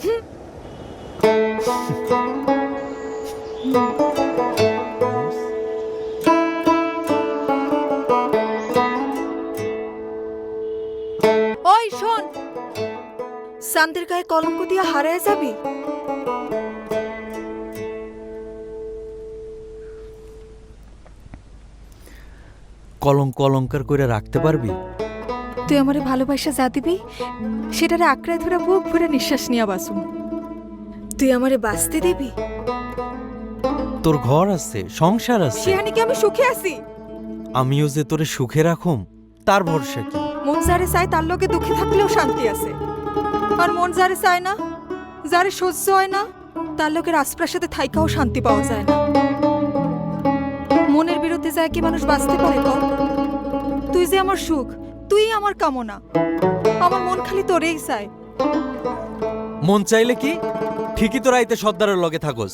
ওই শোন। সান্দের গায়ে কলঙ্ক দিয়ে হারায় যাবি? কলঙ্ক অলঙ্কার করে রাখতে পারবি? তুই আমারে ভালোবাসা যা দিবি সেটারে আঁকড়ায় ধরে বুক ভরে নিঃশ্বাস নিয়া বাসুম তুই আমারে বাঁচতে দিবি? তোর ঘর আছে সংসার আছে। সেখানে কি আমি সুখে আছি? আমিও যে তোরে সুখে রাখুম তার ভরসা কি? মন যারে চায় তার লোকে দুঃখে থাকলেও শান্তি আছে। আর মন যারে চায় না যারে সহ্য হয় না তার লোকের আশপ্রাসাদে থাইকাও শান্তি পাওয়া যায় না। মনের বিরুদ্ধে যায় কি মানুষ বাঁচতে পারে কর তুই যে আমার সুখ তুই আমার কামনা। আমার মন খালি তোরেই চায়। মন চাইলে কি? ঠিকই তোরা আইতে সর্দারের লগে থাকস।